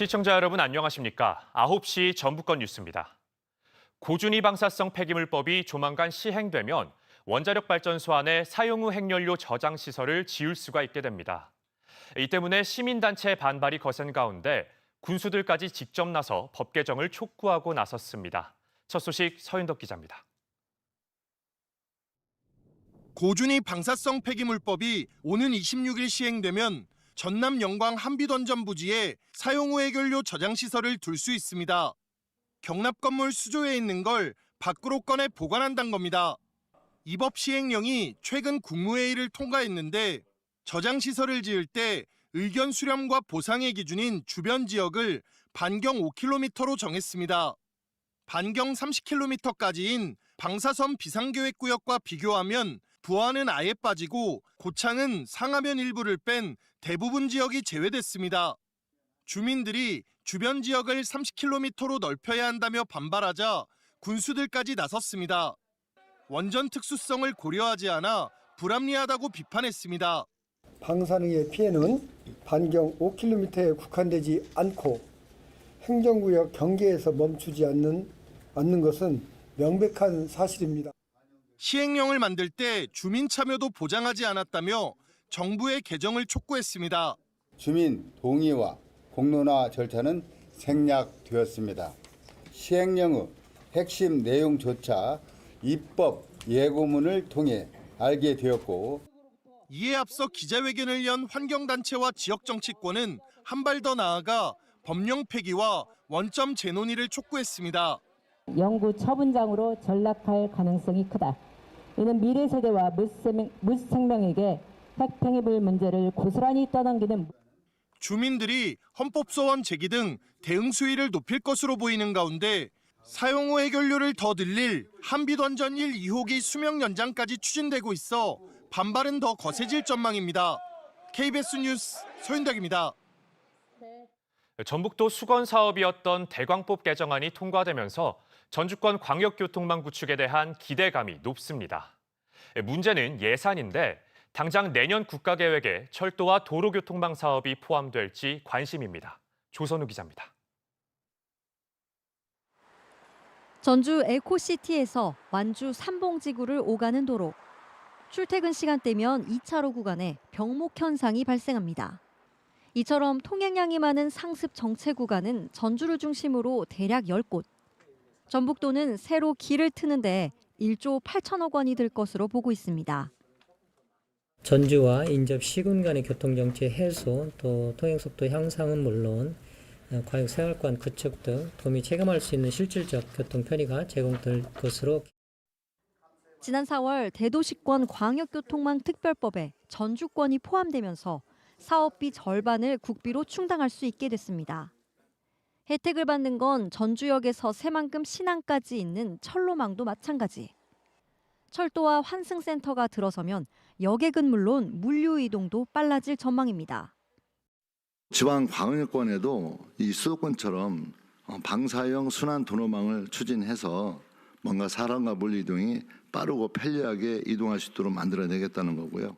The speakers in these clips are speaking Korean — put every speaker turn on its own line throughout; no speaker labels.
시청자 여러분 안녕하십니까? 9시 전북권 뉴스입니다. 고준위 방사성 폐기물법이 조만간 시행되면 원자력 발전소 안에 사용 후 핵연료 저장 시설을 지을 수가 있게 됩니다. 이 때문에 시민단체 반발이 거센 가운데 군수들까지 직접 나서 법 개정을 촉구하고 나섰습니다. 첫 소식 서윤덕 기자입니다.
고준위 방사성 폐기물법이 오는 26일 시행되면 전남 영광 한비던전 부지에 사용 후 해결료 저장 시설을 둘 수 있습니다. 경납 건물 수조에 있는 걸 밖으로 꺼내 보관한다는 겁니다. 이 법 시행령이 최근 국무회의를 통과했는데 저장 시설을 지을 때 의견 수렴과 보상의 기준인 주변 지역을 반경 5km로 정했습니다. 반경 30km까지인 방사선 비상계획구역과 비교하면 부안은 아예 빠지고 고창은 상하면 일부를 뺀 대부분 지역이 제외됐습니다. 주민들이 주변 지역을 30km로 넓혀야 한다며 반발하자 군수들까지 나섰습니다. 원전 특수성을 고려하지 않아 불합리하다고 비판했습니다.
방사능의 피해는 반경 5km에 국한되지 않고 행정구역 경계에서 멈추지 않는, 않는 것은 명백한 사실입니다.
시행령을 만들 때 주민 참여도 보장하지 않았다며 정부의 개정을 촉구했습니다.
주민 동의와 공론화 절차는 생략되었습니다. 시행령의 핵심 내용조차 입법 예고문을 통해 알게 되었고
이에 앞서 기자회견을 연 환경단체와 지역정치권은 한 발 더 나아가 법령 폐기와 원점 재논의를 촉구했습니다.
영구 처분장으로 전락할 가능성이 크다. 이는 미래 세대와 무생명, 무생명에게 핵팽이불 문제를 고스란히 떠넘기는
주민들이 헌법소원 제기 등 대응 수위를 높일 것으로 보이는 가운데 사용 후 해결료를 더 늘릴 한비던전 1, 2호기 수명 연장까지 추진되고 있어 반발은 더 거세질 전망입니다. KBS 뉴스 서윤덕입니다.
전북도 수건 사업이었던 대광법 개정안이 통과되면서 전주권 광역교통망 구축에 대한 기대감이 높습니다. 문제는 예산인데 당장 내년 국가계획에 철도와 도로교통망 사업이 포함될지 관심입니다. 조선우 기자입니다.
전주 에코시티에서 완주 삼봉지구를 오가는 도로. 출퇴근 시간대면 2차로 구간에 병목 현상이 발생합니다. 이처럼 통행량이 많은 상습 정체 구간은 전주를 중심으로 대략 10곳. 전북도는 새로 길을 트는데 1조 8천억 원이 들 것으로 보고 있습니다.
전주와 인접 시군 간의 교통정체 해소, 또 통행속도 향상은 물론 어, 과역생활권 구축 등 도움이 체감할 수 있는 실질적 교통 편의가 제공될 것으로
지난 4월 대도시권 광역교통망 특별법에 전주권이 포함되면서 사업비 절반을 국비로 충당할 수 있게 됐습니다. 혜택을 받는 건 전주역에서 새만금 신항까지 있는 철로망도 마찬가지. 철도와 환승센터가 들어서면 여객은 물론 물류 이동도 빨라질 전망입니다.
지방 광역권에도 이 수도권처럼 어, 방사형 순환 도로망을 추진해서 뭔가 사람과 물류 이동이 빠르고 편리하게 이동할 수 있도록 만들어내겠다는 거고요.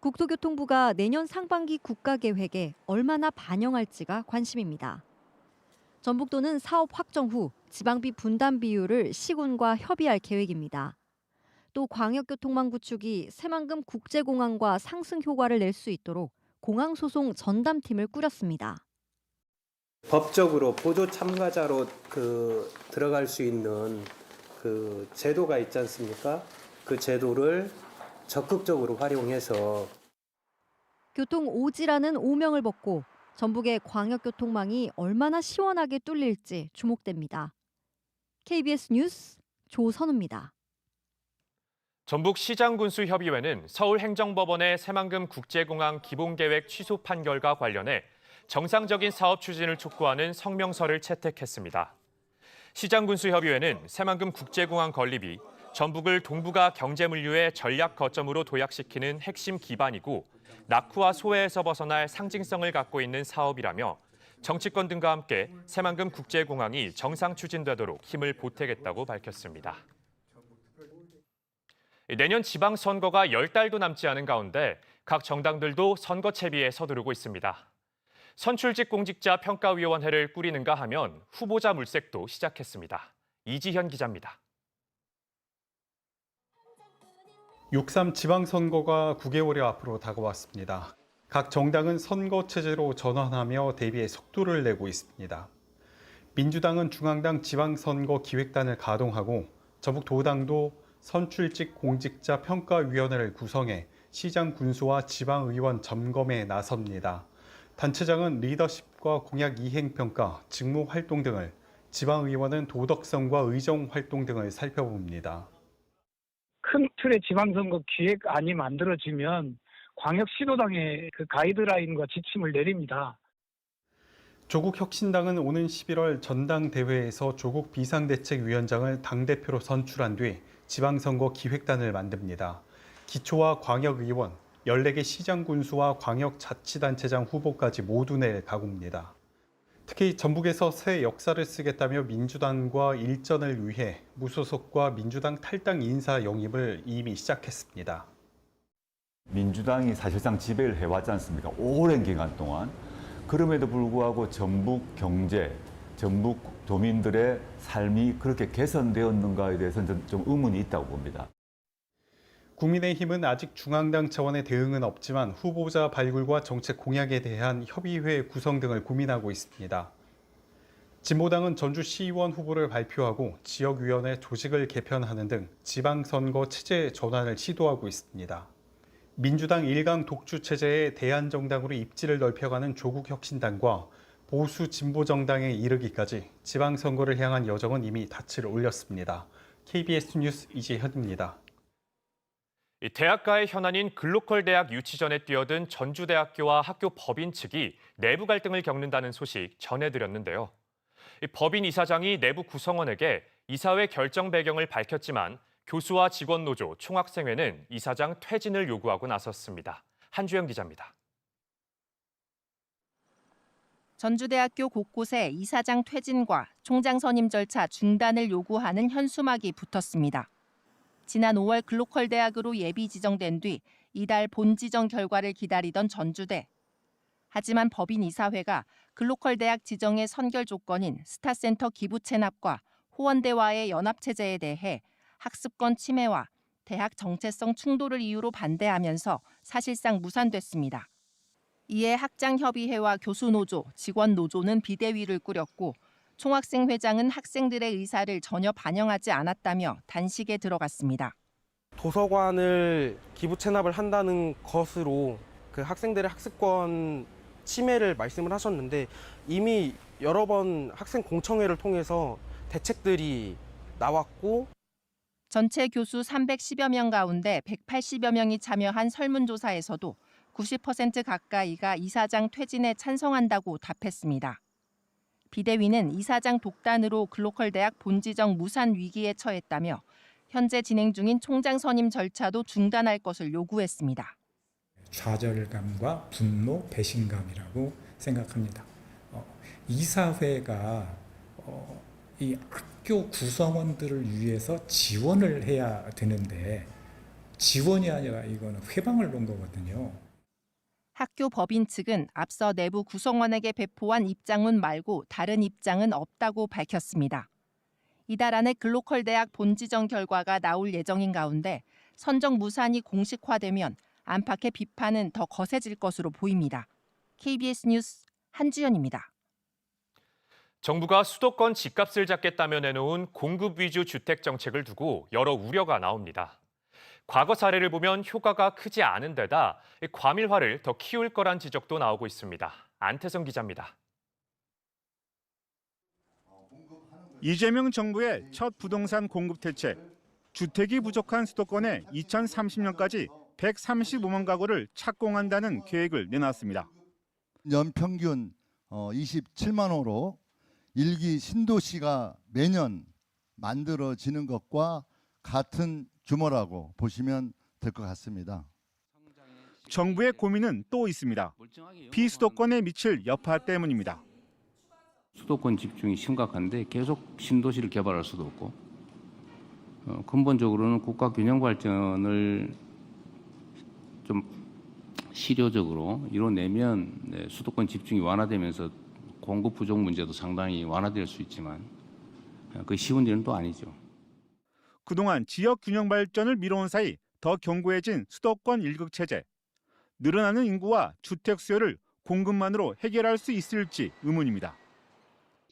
국토교통부가 내년 상반기 국가계획에 얼마나 반영할지가 관심입니다. 전북도는 사업 확정 후 지방비 분담 비율을 시군과 협의할 계획입니다. 또 광역교통망 구축이 새만금 국제공항과 상승 효과를 낼 수 있도록 공항 소송 전담팀을 꾸렸습니다.
법적으로 보조 참가자로 그 들어갈 수 있는 그 제도가 있지 않습니까? 그 제도를 적극적으로 활용해서
교통 오지라는 오명을 벗고 전북의 광역교통망이 얼마나 시원하게 뚫릴지 주목됩니다. KBS 뉴스 조선우입니다.
전북시장군수협의회는 서울행정법원의 새만금 국제공항 기본계획 취소 판결과 관련해 정상적인 사업 추진을 촉구하는 성명서를 채택했습니다. 시장군수협의회는 새만금 국제공항 건립이 전북을 동북아 경제물류의 전략 거점으로 도약시키는 핵심 기반이고 낙후와 소외에서 벗어날 상징성을 갖고 있는 사업이라며 정치권 등과 함께 새만금 국제공항이 정상 추진되도록 힘을 보태겠다고 밝혔습니다. 내년 지방선거가 10달도 남지 않은 가운데 각 정당들도 선거 채비에 서두르고 있습니다. 선출직 공직자 평가위원회를 꾸리는가 하면 후보자 물색도 시작했습니다. 이지현 기자입니다.
6.3 지방선거가 9개월여 앞으로 다가왔습니다. 각 정당은 선거 체제로 전환하며 대비에 속도를 내고 있습니다. 민주당은 중앙당 지방선거 기획단을 가동하고 전북 도당도 선출직 공직자 평가위원회를 구성해 시장 군수와 지방의원 점검에 나섭니다. 단체장은 리더십과 공약 이행 평가, 직무 활동 등을, 지방의원은 도덕성과 의정 활동 등을 살펴봅니다.
큰 틀의 지방선거 기획안이 만들어지면 광역시도당의 그 가이드라인과 지침을 내립니다.
조국 혁신당은 오는 11월 전당대회에서 조국 비상대책위원장을 당대표로 선출한 뒤 지방선거 기획단을 만듭니다. 기초와 광역의원, 14개 시장 군수와 광역자치단체장 후보까지 모두 낼 각오입니다. 특히 전북에서 새 역사를 쓰겠다며 민주당과 일전을 위해 무소속과 민주당 탈당 인사 영입을 이미 시작했습니다.
민주당이 사실상 지배를 해왔지 않습니까? 오랜 기간 동안. 그럼에도 불구하고 전북 경제, 전북 도민들의 삶이 그렇게 개선되었는가에 대해서는 좀 의문이 있다고 봅니다.
국민의힘은 아직 중앙당 차원의 대응은 없지만 후보자 발굴과 정책 공약에 대한 협의회 구성 등을 고민하고 있습니다. 진보당은 전주시의원 후보를 발표하고 지역위원회 조직을 개편하는 등 지방선거 체제 전환을 시도하고 있습니다. 민주당 일강 독주 체제의 대안정당으로 입지를 넓혀가는 조국혁신당과 보수 진보 정당에 이르기까지 지방선거를 향한 여정은 이미 닻을 올렸습니다. KBS 뉴스 이재현입니다.
이 대학가의 현안인 글로컬 대학 유치전에 뛰어든 전주대학교와 학교 법인 측이 내부 갈등을 겪는다는 소식 전해드렸는데요. 이 법인 이사장이 내부 구성원에게 이사회 결정 배경을 밝혔지만 교수와 직원 노조, 총학생회는 이사장 퇴진을 요구하고 나섰습니다. 한주영 기자입니다.
전주대학교 곳곳에 이사장 퇴진과 총장 선임 절차 중단을 요구하는 현수막이 붙었습니다. 지난 5월 글로컬 대학으로 예비 지정된 뒤 이달 본 지정 결과를 기다리던 전주대. 하지만 법인 이사회가 글로컬 대학 지정의 선결 조건인 스타센터 기부 체납과 호원대와의 연합 체제에 대해 학습권 침해와 대학 정체성 충돌을 이유로 반대하면서 사실상 무산됐습니다. 이에 학장협의회와 교수노조, 직원노조는 비대위를 꾸렸고 총학생 회장은 학생들의 의사를 전혀 반영하지 않았다며 단식에 들어갔습니다.
도서관을 기부 체납을 한다는 것으로 그 학생들의 학습권 침해를 말씀을 하셨는데 이미 여러 번 학생 공청회를 통해서 대책들이 나왔고
전체 교수 310여 명 가운데 180여 명이 참여한 설문조사에서도 90% 가까이가 이사장 퇴진에 찬성한다고 답했습니다. 비대위는 이사장 독단으로 글로컬 대학 본지정 무산 위기에 처했다며 현재 진행 중인 총장 선임 절차도 중단할 것을 요구했습니다.
좌절감과 분노, 배신감이라고 생각합니다. 어, 이사회가 어, 이 학교 구성원들을 위해서 지원을 해야 되는데 지원이 아니라 이거는 회방을 놓은 거거든요.
학교 법인 측은 앞서 내부 구성원에게 배포한 입장문 말고 다른 입장은 없다고 밝혔습니다. 이달 안에 글로컬 대학 본지정 결과가 나올 예정인 가운데 선정 무산이 공식화되면 안팎의 비판은 더 거세질 것으로 보입니다. KBS 뉴스 한주연입니다.
정부가 수도권 집값을 잡겠다며 내놓은 공급 위주 주택 정책을 두고 여러 우려가 나옵니다. 과거 사례를 보면 효과가 크지 않은 데다 과밀화를 더 키울 거란 지적도 나오고 있습니다. 안태성 기자입니다.
이재명 정부의 첫 부동산 공급 대책, 주택이 부족한 수도권에 2030년까지 135만 가구를 착공한다는 계획을 내놨습니다.
연평균 27만 호로 일기 신도시가 매년 만들어지는 것과 같은 규모라고 보시면 될 것 같습니다.
정부의 고민은 또 있습니다. 비수도권에 미칠 여파 때문입니다.
수도권 집중이 심각한데 계속 신도시를 개발할 수도 없고 어, 근본적으로는 국가 균형 발전을 좀 실효적으로 이뤄내면 네, 수도권 집중이 완화되면서 공급 부족 문제도 상당히 완화될 수 있지만 어, 그 쉬운 일은 또 아니죠.
그동안 지역 균형 발전을 미뤄온 사이 더 견고해진 수도권 일극 체제. 늘어나는 인구와 주택 수요를 공급만으로 해결할 수 있을지 의문입니다.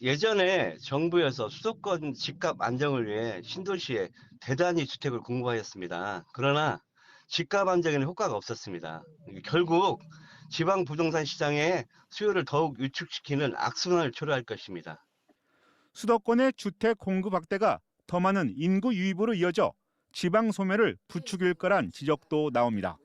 예전에 정부에서 수도권 집값 안정을 위해 신도시에 대단히 주택을 공급하였습니다. 그러나 집값 안정에는 효과가 없었습니다. 결국 지방 부동산 시장의 수요를 더욱 위축시키는 악순환을 초래할 것입니다.
수도권의 주택 공급 확대가 더 많은 인구 유입으로 이어져 지방 소멸을 부추길 거란 지적도 나옵니다.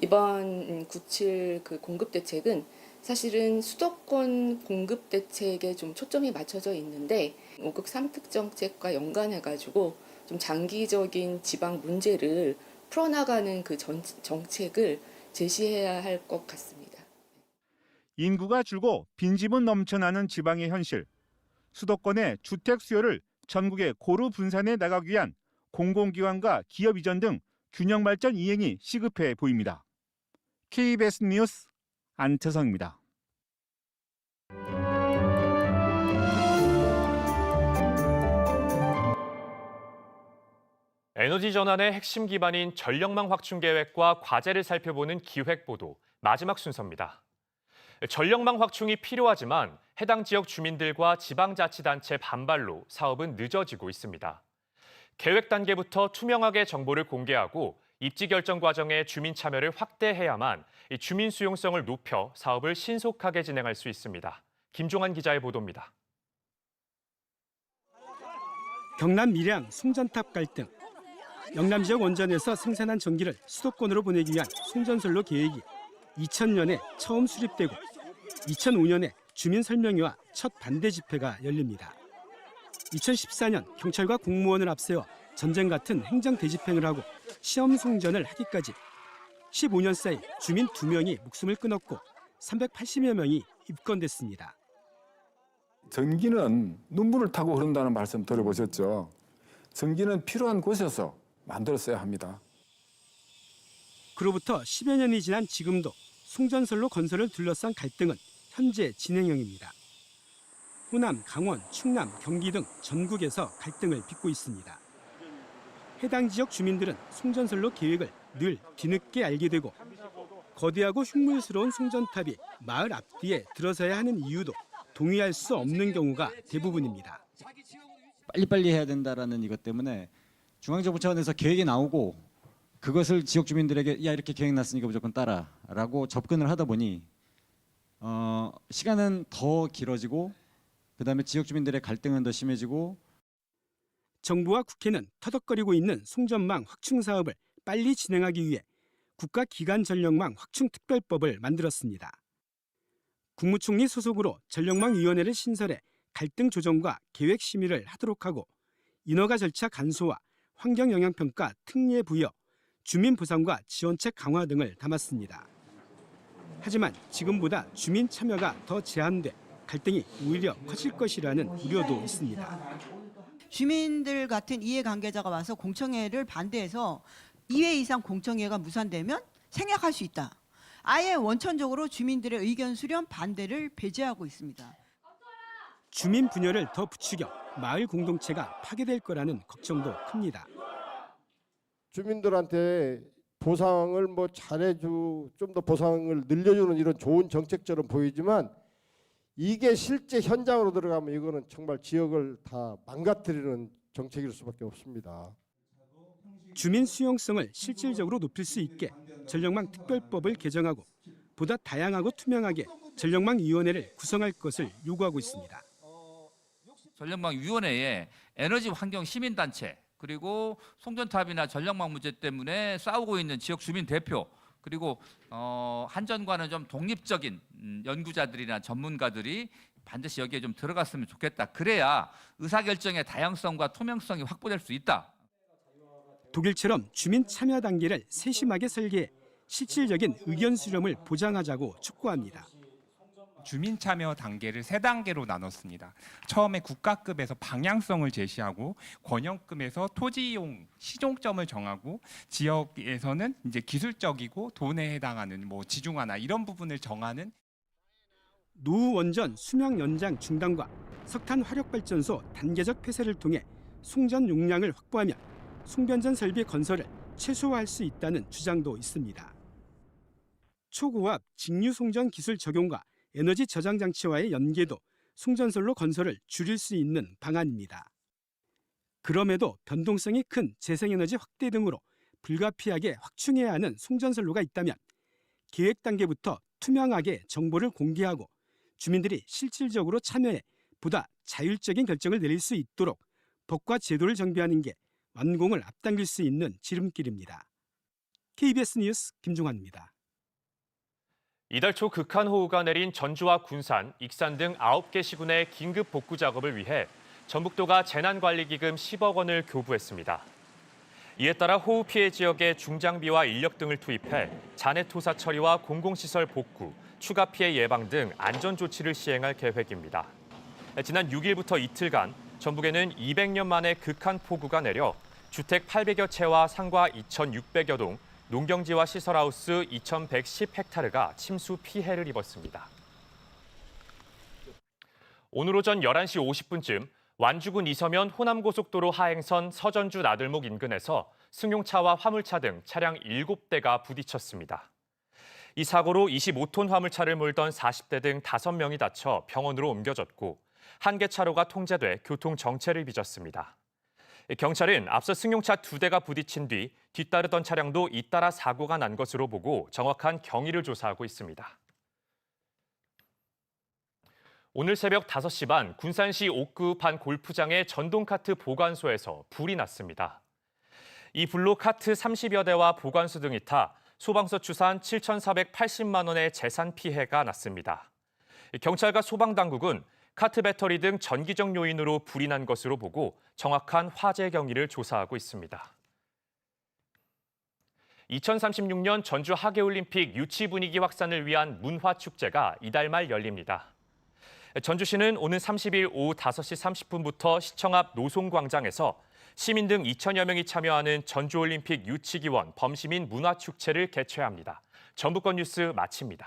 이번 97그 공급 대책은 사실은 수도권 공급 대책에 좀 초점이 맞춰져 있는데 5극 3특 정책과 연관해 가지고 좀 장기적인 지방 문제를 풀어나가는 그 전, 정책을 제시해야 할 것 같습니다.
인구가 줄고 빈집은 넘쳐나는 지방의 현실. 수도권의 주택 수요를 전국에 고루 분산해 나가기 위한 공공기관과 기업 이전 등 균형 발전 이행이 시급해 보입니다. KBS 뉴스 안태성입니다.
에너지 전환의 핵심 기반인 전력망 확충 계획과 과제를 살펴보는 기획 보도 마지막 순서입니다. 전력망 확충이 필요하지만 해당 지역 주민들과 지방자치단체 반발로 사업은 늦어지고 있습니다. 계획 단계부터 투명하게 정보를 공개하고 입지 결정 과정에 주민 참여를 확대해야만 이 주민 수용성을 높여 사업을 신속하게 진행할 수 있습니다. 김종환 기자의 보도입니다.
경남 밀양 송전탑 갈등. 영남 지역 원전에서 생산한 전기를 수도권으로 보내기 위한 송전선로 계획이 2000년에 처음 수립되고 2005년에 주민 설명회와 첫 반대 집회가 열립니다. 2014년 경찰과 공무원을 앞세워 전쟁 같은 행정 대집행을 하고 시험 송전을 하기까지 15년 사이 주민 2명이 목숨을 끊었고 380여 명이 입건됐습니다.
전기는 눈물을 타고 흐른다는 말씀 들어보셨죠? 전기는 필요한 곳에서 만들었어야 합니다.
그로부터 10여 년이 지난 지금도 송전선로 건설을 둘러싼 갈등은 현재 진행형입니다. 호남, 강원, 충남, 경기 등 전국에서 갈등을 빚고 있습니다. 해당 지역 주민들은 송전선로 계획을 늘 뒤늦게 알게 되고 거대하고 흉물스러운 송전탑이 마을 앞뒤에 들어서야 하는 이유도 동의할 수 없는 경우가 대부분입니다.
빨리빨리 해야 된다라는 이것 때문에 중앙정부 차원에서 계획이 나오고 그것을 지역 주민들에게 야 이렇게 계획 났으니까 무조건 따라라고 접근을 하다 보니 어, 시간은 더 길어지고 그다음에 지역 주민들의 갈등은 더 심해지고
정부와 국회는 터덕거리고 있는 송전망 확충 사업을 빨리 진행하기 위해 국가 기간 전력망 확충 특별법을 만들었습니다. 국무총리 소속으로 전력망위원회를 신설해 갈등 조정과 계획 심의를 하도록 하고 인허가 절차 간소화, 환경 영향 평가 특례 부여, 주민 보상과 지원책 강화 등을 담았습니다. 하지만 지금보다 주민 참여가 더 제한돼 갈등이 오히려 커질 것이라는 우려도 있습니다.
주민들 같은 이해관계자가 와서 공청회를 반대해서 2회 이상 공청회가 무산되면 생략할 수 있다. 아예 원천적으로 주민들의 의견 수렴 반대를 배제하고 있습니다.
주민 분열을 더 부추겨 마을 공동체가 파괴될 거라는 걱정도 큽니다.
주민들한테 보상을 뭐 잘해주 좀 더 보상을 늘려주는 이런 좋은 정책처럼 보이지만 이게 실제 현장으로 들어가면 이거는 정말 지역을 다 망가뜨리는 정책일 수밖에 없습니다.
주민 수용성을 실질적으로 높일 수 있게 전력망 특별법을 개정하고 보다 다양하고 투명하게 전력망 위원회를 구성할 것을 요구하고 있습니다.
전력망 위원회에 에너지 환경 시민 단체 그리고 송전탑이나 전력망 문제 때문에 싸우고 있는 지역 주민 대표 그리고 어, 한전과는 좀 독립적인 음, 연구자들이나 전문가들이 반드시 여기에 좀 들어갔으면 좋겠다. 그래야 의사결정의 다양성과 투명성이 확보될 수 있다.
독일처럼 주민 참여 단계를 세심하게 설계해 실질적인 의견 수렴을 보장하자고 촉구합니다.
주민 참여 단계를 세 단계로 나눴습니다. 처음에 국가급에서 방향성을 제시하고 권역급에서 토지 이용 시종점을 정하고 지역에서는 이제 기술적이고 돈에 해당하는 뭐 지중화나 이런 부분을 정하는
노후 원전 수명 연장 중단과 석탄 화력 발전소 단계적 폐쇄를 통해 송전 용량을 확보하면 송변전 설비 건설을 최소화할 수 있다는 주장도 있습니다. 초고압 직류 송전 기술 적용과 에너지 저장 장치와의 연계도 송전설로 건설을 줄일 수 있는 방안입니다. 그럼에도 변동성이 큰 재생에너지 확대 등으로 불가피하게 확충해야 하는 송전선로가 있다면 계획 단계부터 투명하게 정보를 공개하고 주민들이 실질적으로 참여해 보다 자율적인 결정을 내릴 수 있도록 법과 제도를 정비하는 게 완공을 앞당길 수 있는 지름길입니다. KBS 뉴스 김종환입니다.
이달 초 극한 호우가 내린 전주와 군산, 익산 등 9개 시군의 긴급 복구 작업을 위해 전북도가 재난관리기금 10억 원을 교부했습니다. 이에 따라 호우 피해 지역에 중장비와 인력 등을 투입해 잔해 토사 처리와 공공시설 복구, 추가 피해 예방 등 안전 조치를 시행할 계획입니다. 지난 6일부터 이틀간 전북에는 200년 만에 극한 폭우가 내려 주택 800여 채와 상가 2,600여 동, 농경지와 시설하우스 2,110헥타르가 침수 피해를 입었습니다. 오늘 오전 11시 50분쯤 완주군 이서면 호남고속도로 하행선 서전주 나들목 인근에서 승용차와 화물차 등 차량 7대가 부딪혔습니다. 이 사고로 25톤 화물차를 몰던 40대 등 5명이 다쳐 병원으로 옮겨졌고 한 개 차로가 통제돼 교통 정체를 빚었습니다. 경찰은 앞서 승용차 두 대가 부딪힌 뒤 뒤따르던 차량도 잇따라 사고가 난 것으로 보고 정확한 경위를 조사하고 있습니다. 오늘 새벽 5시 반 군산시 옥구판 골프장의 전동카트 보관소에서 불이 났습니다. 이 불로 카트 30여 대와 보관수 등이 타 소방서 추산 7,480만 원의 재산 피해가 났습니다. 경찰과 소방당국은 카트 배터리 등 전기적 요인으로 불이 난 것으로 보고 정확한 화재 경위를 조사하고 있습니다. 2036년 전주 하계올림픽 유치 분위기 확산을 위한 문화축제가 이달 말 열립니다. 전주시는 오는 30일 오후 5시 30분부터 시청 앞 노송광장에서 시민 등 2천여 명이 참여하는 전주올림픽 유치기원 범시민 문화축제를 개최합니다. 전북권 뉴스 마칩니다.